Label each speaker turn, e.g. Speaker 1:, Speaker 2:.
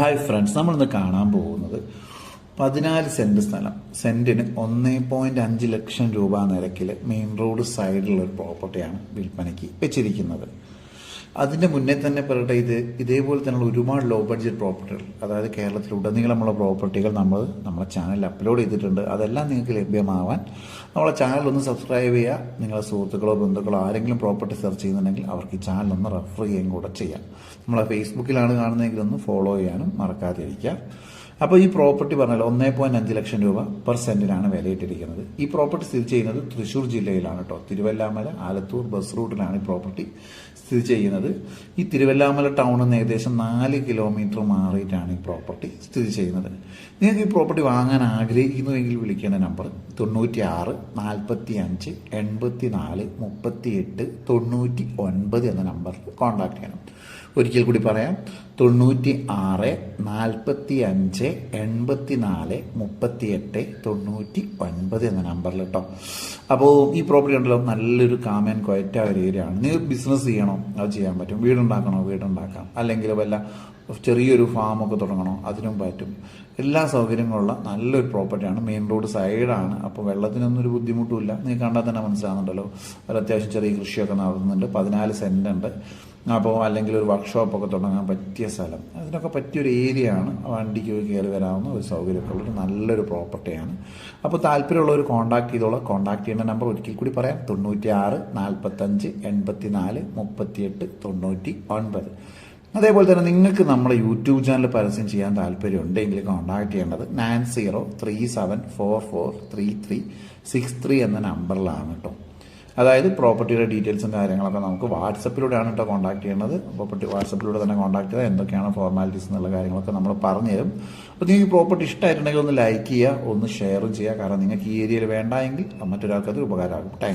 Speaker 1: Hi friends നമ്മളിന്ന് കാണാൻ പോകുന്നത് പതിനാല് സെന്റ് സ്ഥലം. സെന്റിന് ഒന്നേ പോയിന്റ് അഞ്ച് ലക്ഷം രൂപ നിരക്കിൽ മെയിൻ റോഡ് സൈഡിലുള്ള ഒരു പ്രോപ്പർട്ടിയാണ് വിൽപ്പനയ്ക്ക് വെച്ചിരിക്കുന്നത്. അതിന്റെ മുന്നേ തന്നെ പറയട്ടെ ഇത് ഇതേപോലെ തന്നെയുള്ള ഒരുപാട് ലോ ബഡ്ജറ്റ് പ്രോപ്പർട്ടികൾ അതായത് കേരളത്തിൽ ഉടനീളമുള്ള പ്രോപ്പർട്ടികൾ നമ്മൾ നമ്മുടെ ചാനലിൽ അപ്ലോഡ് ചെയ്തിട്ടുണ്ട്. അതെല്ലാം നിങ്ങൾക്ക് ലഭ്യമാവാൻ നമ്മളെ ചാനൽ ഒന്ന് സബ്സ്ക്രൈബ് ചെയ്യുക. നിങ്ങളുടെ സുഹൃത്തുക്കളോ ബന്ധുക്കളോ ആരെങ്കിലും പ്രോപ്പർട്ടി സെർച്ച് ചെയ്യുന്നുണ്ടെങ്കിൽ അവർക്ക് ഈ ചാനൽ ഒന്ന് റെഫർ ചെയ്യുകയും കൂടെ ചെയ്യാം. നമ്മളെ ഫേസ്ബുക്കിലാണ് കാണുന്നതെങ്കിൽ ഒന്ന് ഫോളോ ചെയ്യാനും മറക്കാതിരിക്കുക. അപ്പോൾ ഈ പ്രോപ്പർട്ടി പറഞ്ഞാൽ ഒന്നേ പോയിന്റ് അഞ്ച് ലക്ഷം രൂപ പെർ സെന്റിനാണ് വിലയിട്ടിരിക്കുന്നത്. ഈ പ്രോപ്പർട്ടി സ്ഥിതി ചെയ്യുന്നത് തൃശ്ശൂർ ജില്ലയിലാണ് കേട്ടോ തിരുവല്ലാമല ആലത്തൂർ ബസ് റൂട്ടിലാണ് ഈ പ്രോപ്പർട്ടി സ്ഥിതി ചെയ്യുന്നത്. ഈ തിരുവല്ലാമല ടൗണിൽ നിന്ന് ഏകദേശം നാല് കിലോമീറ്റർ മാറിയിട്ടാണ് ഈ പ്രോപ്പർട്ടി സ്ഥിതി ചെയ്യുന്നത്. നിങ്ങൾക്ക് ഈ പ്രോപ്പർട്ടി വാങ്ങാൻ ആഗ്രഹിക്കുന്നുവെങ്കിൽ വിളിക്കേണ്ട നമ്പർ തൊണ്ണൂറ്റി ആറ് നാൽപ്പത്തി അഞ്ച് എൺപത്തി നാല് മുപ്പത്തി എട്ട് തൊണ്ണൂറ്റി ഒൻപത് എന്ന നമ്പറിൽ കോൺടാക്ട് ചെയ്യണം. ഒരിക്കൽ കൂടി പറയാം തൊണ്ണൂറ്റി ആറ് നാൽപ്പത്തി അഞ്ച് എൺപത്തി നാല് മുപ്പത്തി എട്ട് തൊണ്ണൂറ്റി ഒൻപത് എന്ന നമ്പറിൽ കേട്ടോ അപ്പോൾ ഈ പ്രോപ്പർട്ടി ഉണ്ടല്ലോ നല്ലൊരു കാമൻ ക്വയറ്റായ ഒരു ഏരിയ ആണ്. നിങ്ങൾ ബിസിനസ് ചെയ്യണോ? അത് ചെയ്യാൻ പറ്റും. വീടുണ്ടാക്കണോ? വീടുണ്ടാക്കാം. അല്ലെങ്കിൽ വല്ല ചെറിയൊരു ഫാമൊക്കെ തുടങ്ങണോ? അതിനും പറ്റും. എല്ലാ സൗകര്യങ്ങളുള്ള നല്ലൊരു പ്രോപ്പർട്ടിയാണ് മെയിൻ റോഡ് സൈഡാണ് അപ്പോൾ വെള്ളത്തിനൊന്നും ഒരു ബുദ്ധിമുട്ടുമില്ല. നിങ്ങൾക്ക് കണ്ടാൽ തന്നെ മനസ്സിലാകുന്നുണ്ടല്ലോ ഒരു അത്യാവശ്യം ചെറിയ കൃഷിയൊക്കെ നടത്തുന്നുണ്ട്. പതിനാല് സെന്റുണ്ട് അപ്പോൾ അല്ലെങ്കിൽ ഒരു വർക്ക്ഷോപ്പൊക്കെ തുടങ്ങാൻ പറ്റിയ സ്ഥലം. അതിനൊക്കെ പറ്റിയൊരു ഏരിയ ആണ് വണ്ടിക്ക് കയറി വരാവുന്ന ഒരു സൗകര്യമൊക്കെ ഒരു നല്ലൊരു പ്രോപ്പർട്ടിയാണ്. അപ്പോൾ താല്പര്യമുള്ളവർ കോൺടാക്ട് ചെയ്തോളാം. കോൺടാക്ട് ചെയ്യുന്ന നമ്പർ ഒരിക്കൽ കൂടി പറയാം. തൊണ്ണൂറ്റി ആറ് നാൽപ്പത്തഞ്ച് എൺപത്തി നാല് മുപ്പത്തിയെട്ട് തൊണ്ണൂറ്റി ഒൻപത് അതേപോലെ തന്നെ നിങ്ങൾക്ക് നമ്മുടെ യൂട്യൂബ് ചാനൽ പരസ്യം ചെയ്യാൻ താല്പര്യം ഉണ്ടെങ്കിൽ കോൺടാക്ട് ചെയ്യേണ്ടത് nine zero three seven four four three three six three എന്ന നമ്പറിലാണ് കേട്ടോ. അതായത് പ്രോപ്പർട്ടിയുടെ ഡീറ്റെയിൽസും കാര്യങ്ങളൊക്കെ നമുക്ക് വാട്സപ്പിലൂടെയാണ് കേട്ടോ കോൺടാക്ട് ചെയ്യുന്നത്. പ്രോപ്പർട്ടി വാട്സപ്പിലൂടെ തന്നെ കോൺടാക്ട് ചെയ്താൽ എന്തൊക്കെയാണ് ഫോർമാലിറ്റീസ് എന്നുള്ള കാര്യങ്ങളൊക്കെ നമ്മൾ പറഞ്ഞു തരും. അപ്പോൾ നിങ്ങൾക്ക് ഈ പ്രോപ്പർട്ടി ഇഷ്ടമായിട്ടുണ്ടെങ്കിൽ ഒന്ന് ലൈക്ക് ചെയ്യുക ഒന്ന് ഷെയറും ചെയ്യുക. കാരണം നിങ്ങൾക്ക് ഈ ഏരിയയിൽ വേണ്ട എങ്കിൽ മറ്റൊരാൾക്കത് ഉപകാരമാകും.